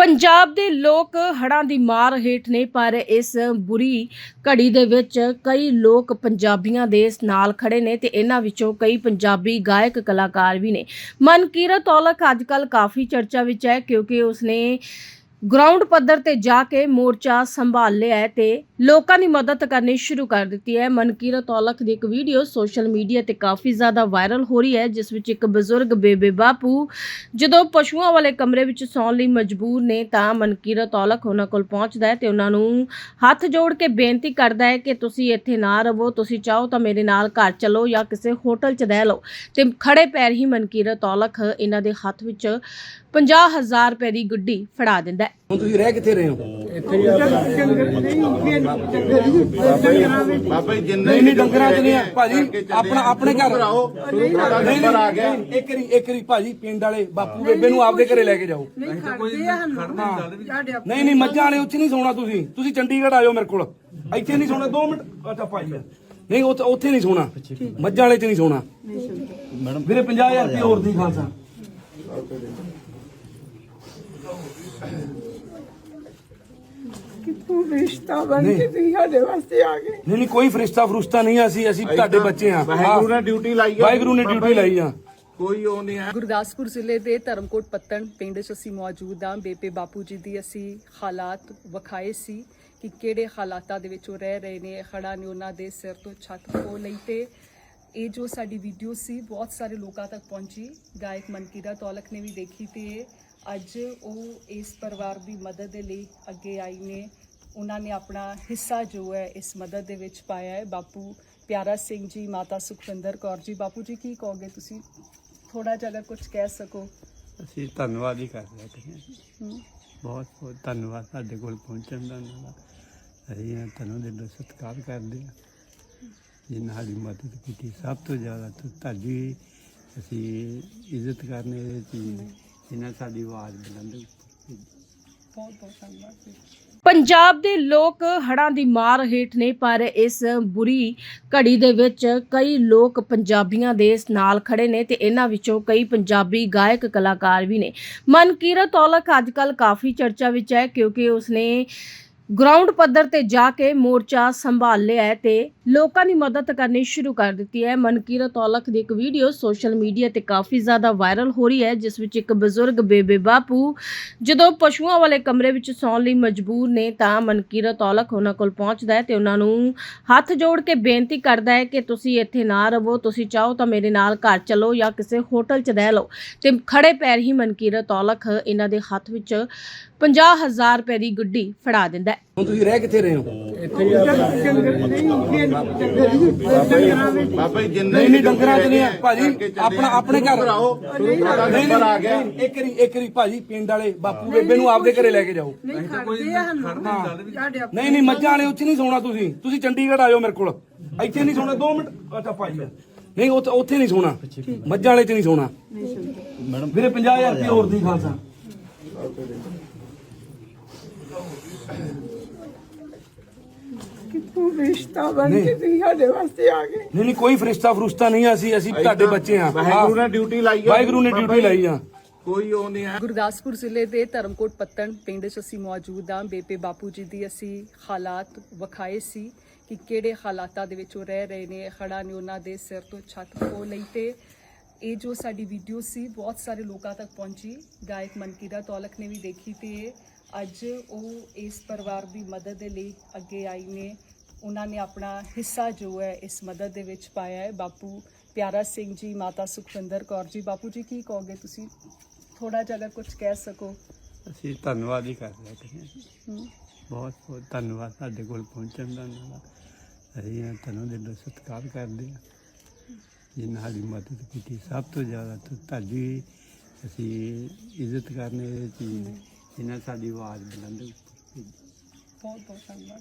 ਪੰਜਾਬ ਦੇ ਲੋਕ ਹੜ੍ਹਾਂ ਦੀ ਮਾਰ ਹੇਠ ਨੇ, ਪਰ ਇਸ ਬੁਰੀ ਘੜੀ ਦੇ ਵਿੱਚ ਕਈ ਲੋਕ ਪੰਜਾਬੀਆਂ ਦੇ ਨਾਲ ਖੜੇ ਨੇ ਤੇ ਇਹਨਾਂ ਵਿੱਚੋਂ ਕਈ ਪੰਜਾਬੀ ਗਾਇਕ ਕਲਾਕਾਰ ਵੀ ਨੇ। ਮਨਕੀਰਤ ਔਲਖ ਅੱਜਕੱਲ ਕਾਫੀ ਚਰਚਾ ਵਿੱਚ ਹੈ ਕਿਉਂਕਿ ਉਸਨੇ ਗਰਾਊਂਡ ਪੱਧਰ ਤੇ ਜਾ ਕੇ ਮੋਰਚਾ ਸੰਭਾਲ ਲਿਆ ਹੈ ਤੇ ਲੋਕਾਂ ਦੀ ਮਦਦ ਕਰਨੀ ਸ਼ੁਰੂ ਕਰ ਦਿੱਤੀ ਹੈ। ਮਨਕੀਰਤ ਔਲਖ ਦੀ ਇੱਕ ਵੀਡੀਓ ਸੋਸ਼ਲ ਮੀਡੀਆ ਤੇ ਕਾਫੀ ਜ਼ਿਆਦਾ ਵਾਇਰਲ ਹੋ ਰਹੀ ਹੈ, ਜਿਸ ਵਿੱਚ ਇੱਕ ਬਜ਼ੁਰਗ ਬੇਬੇ ਬਾਪੂ ਜਦੋਂ ਪਸ਼ੂਆਂ ਵਾਲੇ ਕਮਰੇ ਵਿੱਚ ਸੌਣ ਲਈ ਮਜਬੂਰ ਨੇ ਤਾਂ ਮਨਕੀਰਤ ਔਲਖ ਉਹਨਾਂ ਕੋਲ ਪਹੁੰਚਦਾ ਹੈ ਤੇ ਉਹਨਾਂ ਨੂੰ ਹੱਥ ਜੋੜ ਕੇ ਬੇਨਤੀ ਕਰਦਾ ਹੈ ਕਿ ਤੁਸੀਂ ਇੱਥੇ ਨਾ ਰਹੋ ਤੁਸੀਂ ਚਾਹੋ ਤਾਂ ਮੇਰੇ ਨਾਲ ਘਰ ਚਲੋ ਜਾਂ ਕਿਸੇ ਹੋਟਲ 'ਚ ਰਹਿ ਲਓ। ਤੇ ਖੜੇ ਪੈਰ ਹੀ ਮਨਕੀਰਤ ਔਲਖ ਇਹਨਾਂ ਦੇ ਹੱਥ ਵਿੱਚ 50000 ਰੁਪਏ ਦੀ ਗੁੱਡੀ ਫੜਾ ਦਿੰਦਾ ਹੈ ਹੁਣ ਤੁਸੀਂ ਰਹਿ ਕਿੱਥੇ ਰਹੇ ਹੋ? ਬਾਬਾ ਜੀ ਜਿੰਨੇ ਨਹੀਂ ਨਹੀਂ ਡੰਗਰਾਂ ਚ ਨਹੀਂ ਆ ਭਾਜੀ ਆਪਣਾ ਆਪਣੇ ਘਰ। ਆਓ ਨਹੀਂ ਨੰਬਰ ਆ ਗਿਆ। ਨਹੀਂ, ਇੱਕ ਰੀ ਇੱਕ ਰੀ ਭਾਜੀ ਪਿੰਡ ਵਾਲੇ ਬਾਪੂ ਬੇਬੇ ਨੂੰ ਆਪਦੇ ਘਰੇ ਲੈ ਕੇ ਜਾਓ। ਨਹੀਂ ਨਹੀਂ। ਮੱਝਾਂ ਵਾਲੇ ਉੱਥੇ ਨਹੀਂ ਸੌਣਾ ਤੁਸੀਂ। ਤੁਸੀਂ ਚੰਡੀਗੜ੍ਹ ਆਇਓ ਮੇਰੇ ਕੋਲ। ਇੱਥੇ ਨਹੀਂ ਸੌਣਾ 2 ਮਿੰਟ। ਅੱਛਾ ਭਾਈ ਯਾਰ। ਨਹੀਂ ਉੱਥੇ ਉੱਥੇ ਨਹੀਂ ਸੌਣਾ। ਮੱਝਾਂ ਵਾਲੇ ਚ ਨਹੀਂ ਸੌਣਾ। ਮੈਡਮ ਵੀਰੇ 50000 ਰੁਪਏ ਹੋਰ ਦੀ ਖਾਲਸਾ। ਕਿਤੋਂ ਰਿਸ਼ਤਾ ਬਣ ਕੇ ਤੁਸੀਂ ਸਾਡੇ ਵਾਸਤੇ ਆ ਗਏ? ਨਹੀਂ ਨਹੀਂ ਕੋਈ ਫਰਿਸ਼ਤਾ ਫਰੁਸ਼ਤਾ ਨਹੀਂ ਆ, ਅਸੀਂ ਅਸੀਂ ਤੁਹਾਡੇ ਬੱਚੇ ਆ ਵਾਹਿਗੁਰੂ ਨੇ ਡਿਊਟੀ ਲਾਈ ਆ। ਵਾਹਿਗੁਰੂ ਨੇ ਡਿਊਟੀ ਲਾਈ ਆ। ਕੋਈ ਉਹ ਨਹੀਂ ਹੈ। ਗੁਰਦਾਸਪੁਰ ਜ਼ਿਲ੍ਹੇ ਦੇ ਧਰਮਕੋਟ ਪੱਤਣ ਪਿੰਡ 'ਚ ਅਸੀਂ ਮੌਜੂਦ ਹਾਂ। ਬੇਪੇ ਬਾਪੂ ਜੀ ਦੀ ਅਸੀਂ ਹਾਲਾਤ ਵਿਖਾਏ ਸੀ ਕਿ ਕਿਹੜੇ ਹਾਲਾਤਾਂ ਦੇ ਵਿੱਚ ਉਹ ਰਹਿ ਰਹੇ ਨੇ ਖੜਾ ਨੇ ਉਹਨਾਂ ਦੇ ਸਿਰ ਤੋਂ ਛੱਤ ਖੋ ਲਈ ਤੇ ਇਹ ਜੋ ਸਾਡੀ ਵੀਡੀਓ ਸੀ ਬਹੁਤ ਸਾਰੇ ਲੋਕਾਂ ਤੱਕ ਪਹੁੰਚੀ। ਗਾਇਕ ਮਨਕੀਰਾ ਤੌਲਕ ਨੇ ਵੀ ਦੇਖੀ ਤੇ ਅੱਜ ਉਹ ਇਸ ਪਰਿਵਾਰ ਦੀ ਮਦਦ ਦੇ ਲਈ ਅੱਗੇ ਆਈ ਨੇ। ਉਹਨਾਂ ਨੇ ਆਪਣਾ ਹਿੱਸਾ ਜੋ ਹੈ ਇਸ ਮਦਦ ਦੇ ਵਿੱਚ ਪਾਇਆ ਹੈ। ਬਾਪੂ ਪਿਆਰਾ ਸਿੰਘ ਜੀ ਮਾਤਾ ਸੁਖਵਿੰਦਰ ਕੌਰ ਜੀ ਬਾਪੂ ਜੀ ਕੀ ਕਹੋਗੇ ਤੁਸੀਂ? ਥੋੜਾ ਜਿਹਾ ਅਗਰ ਕੁਝ ਕਹਿ ਸਕੋ। ਅਸੀਂ ਧੰਨਵਾਦ ਹੀ ਕਰ ਰਹੇ ਹਾਂ। ਬਹੁਤ ਬਹੁਤ ਧੰਨਵਾਦ ਸਾਡੇ ਕੋਲ ਪਹੁੰਚਣ ਦਾ ਉਹਨਾਂ ਦਾ। ਅਸੀਂ ਤੁਹਾਨੂੰ ਦਿਲੋਂ ਸਤਿਕਾਰ ਕਰਦੇ ਹਾਂ। ਜਿਨ੍ਹਾਂ ਸਾਡੀ ਮਦਦ ਕੀਤੀ ਸਭ ਤੋਂ ਜ਼ਿਆਦਾ ਤੁਹਾਡੀ ਅਸੀਂ ਇੱਜ਼ਤ ਕਰਨੇ ਦੇ ਚੀਜ਼ ਜਿਨ੍ਹਾਂ ਸਾਡੀ ਆਵਾਜ਼ ਬੁਲੰਦ ਬਹੁਤ ਬਹੁਤ ਧੰਨਵਾਦ ਪੰਜਾਬ ਦੇ ਲੋਕ ਹੜ੍ਹਾਂ ਦੀ ਮਾਰ ਹੇਠ ਨੇ ਪਰ ਇਸ ਬੁਰੀ ਘੜੀ ਦੇ ਵਿੱਚ ਕਈ ਲੋਕ ਪੰਜਾਬੀਆਂ ਦੇ ਨਾਲ ਖੜੇ ਨੇ ਤੇ ਇਹਨਾਂ ਵਿੱਚੋਂ ਕਈ ਪੰਜਾਬੀ ਗਾਇਕ ਕਲਾਕਾਰ ਵੀ ਨੇ। ਮਨਕੀਰਤ ਔਲਖ ਅੱਜਕੱਲ ਕਾਫੀ ਚਰਚਾ ਵਿੱਚ ਹੈ ਕਿਉਂਕਿ ਉਸਨੇ ਗਰਾਊਂਡ ਪੱਧਰ ਤੇ ਜਾ ਕੇ ਮੋਰਚਾ ਸੰਭਾਲ ਲਿਆ ਹੈ ਤੇ ਲੋਕਾਂ ਦੀ ਮਦਦ ਕਰਨੀ ਸ਼ੁਰੂ ਕਰ ਦਿੱਤੀ ਹੈ। ਮਨਕੀਰਤ ਔਲਖ ਦੀ ਇੱਕ ਵੀਡੀਓ ਸੋਸ਼ਲ ਮੀਡੀਆ ਤੇ ਕਾਫੀ ਜ਼ਿਆਦਾ ਵਾਇਰਲ ਹੋ ਰਹੀ ਹੈ, ਜਿਸ ਵਿੱਚ ਇੱਕ ਬਜ਼ੁਰਗ ਬੇਬੇ ਬਾਪੂ ਜਦੋਂ ਪਸ਼ੂਆਂ ਵਾਲੇ ਕਮਰੇ ਵਿੱਚ ਸੌਣ ਲਈ ਮਜਬੂਰ ਨੇ ਤਾਂ ਮਨਕੀਰਤ ਔਲਖ ਉਹਨਾਂ ਕੋਲ ਪਹੁੰਚਦਾ ਹੈ ਤੇ ਉਹਨਾਂ ਨੂੰ ਹੱਥ ਜੋੜ ਕੇ ਬੇਨਤੀ ਕਰਦਾ ਹੈ ਕਿ ਤੁਸੀਂ ਇੱਥੇ ਨਾ ਰਹੋ ਤੁਸੀਂ ਚਾਹੋ ਤਾਂ ਮੇਰੇ ਨਾਲ ਘਰ ਚਲੋ ਜਾਂ ਕਿਸੇ ਹੋਟਲ 'ਚ ਰਹਿ ਲਓ। ਤੇ ਖੜੇ ਪੈਰ ਹੀ ਮਨਕੀਰਤ ਔਲਖ ਇਹਨਾਂ ਦੇ ਹੱਥ ਵਿੱਚ 50000 ਰੁਪਏ ਦੀ ਗੁੱਡੀ ਫੜਾ ਦਿੰਦਾ ਹੁਣ ਤੁਸੀਂ ਰਹਿ ਕਿੱਥੇ ਰਹੇ ਹੋ? ਬਾਬਾ ਜੀ ਜਿੰਨੇ ਨਹੀਂ ਨਹੀਂ ਡੰਗਰਾਂ ਚ ਨਹੀਂ ਆ। ਭਾਜੀ ਆਪਣਾ ਆਪਣੇ ਘਰ ਆਓ ਨਹੀਂ ਨੰਬਰ ਆ ਗਿਆ ਨਹੀਂ, ਇੱਕ ਰੀ ਇੱਕ ਰੀ ਭਾਜੀ ਪਿੰਡ ਵਾਲੇ ਬਾਪੂ ਬੇਬੇ ਨੂੰ ਆਪਦੇ ਘਰੇ ਲੈ ਕੇ ਜਾਓ। ਨਹੀਂ। ਖੜਦੇ ਆ ਸਾਨੂੰ। ਸਾਡੇ ਨਹੀਂ ਨਹੀਂ ਮੱਝਾਂ ਵਾਲੇ ਉੱਥੇ ਨਹੀਂ ਸੌਣਾ ਤੁਸੀਂ। ਤੁਸੀਂ ਚੰਡੀਗੜ੍ਹ ਆਇਓ ਮੇਰੇ ਕੋਲ। ਇੱਥੇ ਨਹੀਂ ਸੌਣਾ 2 ਮਿੰਟ। ਅੱਛਾ ਭਾਈ ਯਾਰ। ਨਹੀਂ ਉੱਥੇ ਉੱਥੇ ਨਹੀਂ ਸੌਣਾ। ਮੱਝਾਂ ਵਾਲੇ ਚ ਨਹੀਂ ਸੌਣਾ। ਮੈਡਮ ਵੀਰੇ 50000 ਰੁਪਏ ਹੋਰ ਦੀ ਖਾਲਸਾ। ਰਿਸ਼ਤਾ ਬਣ ਕੇ ਤੁਸੀਂ ਸਾਡੇ ਵਾਸਤੇ ਆ ਗਏ। ਨਹੀਂ ਨਹੀਂ ਕੋਈ ਫਰਿਸ਼ਤਾ ਫਰੁਸ਼ਤਾ ਨਹੀਂ ਆ, ਅਸੀਂ ਅਸੀਂ ਤੁਹਾਡੇ ਬੱਚੇ ਆ ਵਾਹਿਗੁਰੂ ਨੇ ਡਿਊਟੀ ਲਾਈ ਆ। ਵਾਹਿਗੁਰੂ ਨੇ ਡਿਊਟੀ ਲਾਈ ਆ। ਕੋਈ ਉਹ ਨਹੀਂ ਹੈ। ਗੁਰਦਾਸਪੁਰ ਜ਼ਿਲ੍ਹੇ ਦੇ ਧਰਮਕੋਟ ਪੱਤਣ ਪਿੰਡ 'ਚ ਅਸੀਂ ਮੌਜੂਦ ਹਾਂ। ਬੇਪੇ ਬਾਪੂ ਜੀ ਦੀ ਅਸੀਂ ਹਾਲਾਤ ਵਿਖਾਏ ਸੀ ਕਿ ਕਿਹੜੇ ਹਾਲਾਤਾਂ ਦੇ ਵਿੱਚ ਉਹ ਰਹਿ ਰਹੇ ਨੇ ਖੜਾ ਨੇ ਉਹਨਾਂ ਦੇ ਸਿਰ ਤੋਂ ਛੱਤ ਖੋ ਲਈ ਤੇ ਇਹ ਜੋ ਸਾਡੀ ਵੀਡੀਓ ਸੀ ਬਹੁਤ ਸਾਰੇ ਲੋਕਾਂ ਤੱਕ ਪਹੁੰਚੀ। ਗਾਇਕ ਮਨਕੀਰਾ ਤੌਲਕ ਨੇ ਵੀ ਦੇਖੀ ਤੇ ਅੱਜ ਉਹ ਇਸ ਪਰਿਵਾਰ ਦੀ ਮਦਦ ਦੇ ਲਈ ਅੱਗੇ ਆਈ ਨੇ। ਉਹਨਾਂ ਨੇ ਆਪਣਾ ਹਿੱਸਾ ਜੋ ਹੈ ਇਸ ਮਦਦ ਦੇ ਵਿੱਚ ਪਾਇਆ ਹੈ। ਬਾਪੂ ਪਿਆਰਾ ਸਿੰਘ ਜੀ ਮਾਤਾ ਸੁਖਵਿੰਦਰ ਕੌਰ ਜੀ। ਬਾਪੂ ਜੀ ਕੀ ਕਹੋਗੇ ਤੁਸੀਂ? ਥੋੜਾ ਜਿਹਾ ਅਗਰ ਕੁਝ ਕਹਿ ਸਕੋ। ਅਸੀਂ ਧੰਨਵਾਦ ਹੀ ਕਰ ਰਹੇ ਹਾਂ। ਬਹੁਤ ਬਹੁਤ ਧੰਨਵਾਦ ਸਾਡੇ ਕੋਲ ਪਹੁੰਚਣ ਦਾ ਅਸੀਂ ਤੁਹਾਨੂੰ ਦਿਲੋਂ ਸਤਿਕਾਰ ਕਰਦੇ ਹਾਂ। ਜਿਨ੍ਹਾਂ ਸਾਡੀ ਮਦਦ ਕੀਤੀ ਸਭ ਤੋਂ ਜ਼ਿਆਦਾ ਤੁਹਾਡੀ ਅਸੀਂ ਇੱਜ਼ਤ ਕਰਨੇ ਦੇ ਚੀਜ਼ ਜਿਨ੍ਹਾਂ ਸਾਡੀ ਆਵਾਜ਼ ਬੁਲੰਦ ਬਹੁਤ ਬਹੁਤ ਧੰਨਵਾਦ